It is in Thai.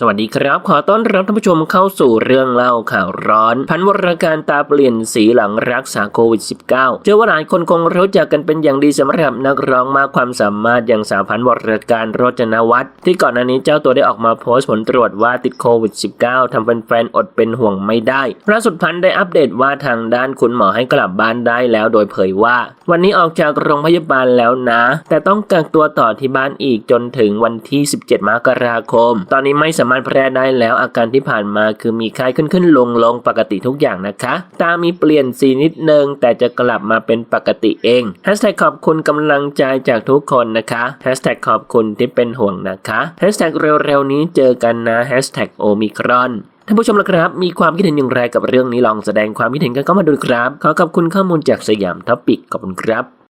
สวัสดีครับ ขอต้อนรับท่านผู้ชมเข้าสู่เรื่องเล่าข่าวร้อน พันวรการตาเปลี่ยนสีหลังรักษาโควิด -19 เชื่อว่าหลายคนคงรู้จักกันเป็นอย่างดีสำหรับนักร้องมากความสามารถอย่างสาวพันวรการโรจนวัฒน์ที่ก่อนหน้านี้เจ้าตัวได้ออกมาโพสต์ผลตรวจว่าติดโควิด -19 ทำแฟนๆอดเป็นห่วงไม่ได้ล่าสุดพันได้อัปเดตว่าทางด้านคุณหมอให้กลับบ้านได้แล้วโดยเผยว่า วันนี้ออกจากโรงพยาบาลแล้วนะ แต่ต้องกักตัวต่อที่บ้านอีกจนถึงวันที่ 17 มกราคม ตอนนี้ไม่สามารถแพร่ได้แล้วอาการที่ผ่านมาคือมีไข้ขึ้นขึ้นลงลงปกติทุกอย่างนะคะ ตามีเปลี่ยนสีนิดนึง แต่จะกลับมาเป็นปกติเองแฮชแท็กขอบคุณกำลังใจจากทุกคนนะคะแฮชแท็กขอบคุณที่เป็นห่วงนะคะแฮชแท็กเร็วๆนี้เจอกันนะแฮชแท็กโอมิครอนท่านผู้ชมละครับ มีความคิดเห็นอย่างไรกับเรื่องนี้ลองแสดงความคิดเห็นกันเข้ามาดูครับ ขอขอบคุณข้อมูลจากสยามท็อปิกขอบคุณครับ